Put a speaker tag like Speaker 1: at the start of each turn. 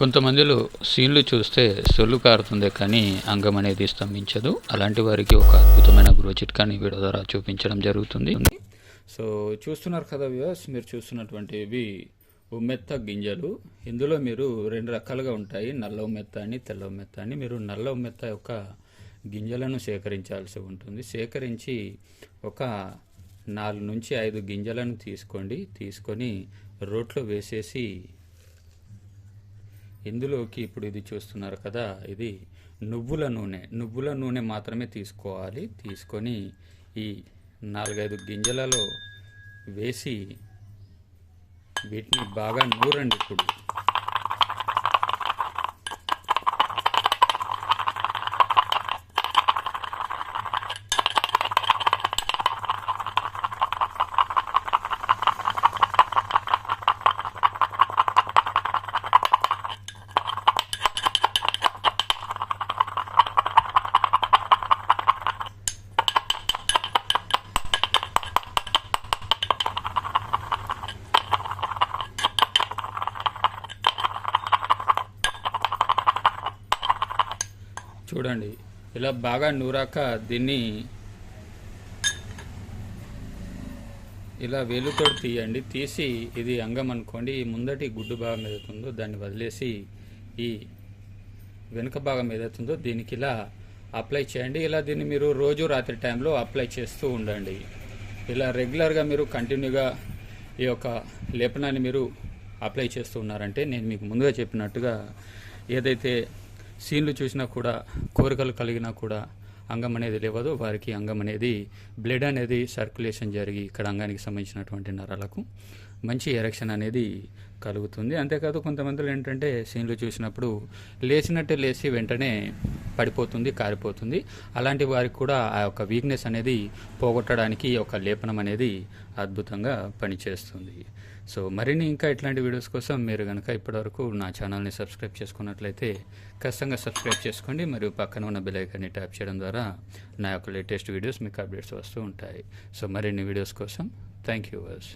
Speaker 1: కొంతమందిలో సీన్లు చూస్తే సొల్లు కారుతుంది కానీ అంగం అనేది స్తంభించదు. అలాంటి వారికి ఒక అద్భుతమైన గృహ చిట్కాని వీడియో ద్వారా చూపించడం జరుగుతుంది. సో చూస్తున్నారు కదా వ్యూస్ మీరు చూస్తున్నటువంటివి ఉమ్మెత్త గింజలు. ఇందులో మీరు రెండు రకాలుగా ఉంటాయి. నల్ల ఉమ్మెత్త అని తెల్ల ఉమ్మెత్త అని. మీరు నల్ల ఉమ్మెత్త యొక్క గింజలను సేకరించాల్సి ఉంటుంది. సేకరించి ఒక నాలుగు నుంచి ఐదు గింజలను తీసుకోండి. తీసుకొని రోట్లో వేసేసి ఇందులోకి ఇప్పుడు ఇది చూస్తున్నారు కదా ఇది నువ్వుల నూనె. నువ్వుల నూనె మాత్రమే తీసుకోవాలి. తీసుకొని ఈ నాలుగైదు గింజలలో వేసి వీటిని బాగా నూరండి ఇప్పుడు. చూడండి. ఇలా బాగా నూరాక దీన్ని ఇలా వేలుతో తీయండి. తీసి ఇది అంగం అనుకోండి. ఈ ముందటి గుడ్డు భాగం ఏదైతుందో దాన్ని వదిలేసి ఈ వెనుక భాగం ఏదైతుందో దీనికి ఇలా అప్లై చేయండి. ఇలా దీన్ని మీరు రోజు రాత్రి టైంలో అప్లై చేస్తూ ఉండండి. ఇలా రెగ్యులర్గా మీరు కంటిన్యూగా ఈ యొక్క లేపనాన్ని మీరు అప్లై చేస్తూ ఉన్నారంటే నేను మీకు ముందుగా చెప్పినట్టుగా ఏదైతే సీన్లు చూసినా కూడా కోరికలు కలిగినా కూడా అంగం అనేది లేవదు. వారికి అంగం అనేది బ్లడ్ అనేది సర్క్యులేషన్ జరిగి ఇక్కడ అంగానికి సంబంధించినటువంటి నరాలకు. మంచి ఎరక్షన్ అనేది కలుగుతుంది. అంతేకాదు కొంతమందిలో ఏంటంటే సీన్లు చూసినప్పుడు లేచినట్టే లేచి వెంటనే పడిపోతుంది కారిపోతుంది. అలాంటి వారికి కూడా ఆ యొక్క వీక్నెస్ అనేది పోగొట్టడానికి ఒక లేపనం అనేది అద్భుతంగా పనిచేస్తుంది. సో మరిన్ని ఇంకా ఇట్లాంటి వీడియోస్ కోసం మీరు కనుక ఇప్పటివరకు నా ఛానల్ని సబ్స్క్రైబ్ చేసుకున్నట్లయితే ఖచ్చితంగా సబ్స్క్రైబ్ చేసుకోండి. మరియు పక్కన ఉన్న బెలైకాన్ని ట్యాప్ చేయడం ద్వారా నా యొక్క లేటెస్ట్ వీడియోస్ మీకు అప్డేట్స్ వస్తూ ఉంటాయి. సో మరిన్ని వీడియోస్ కోసం థ్యాంక్ యూ వర్స్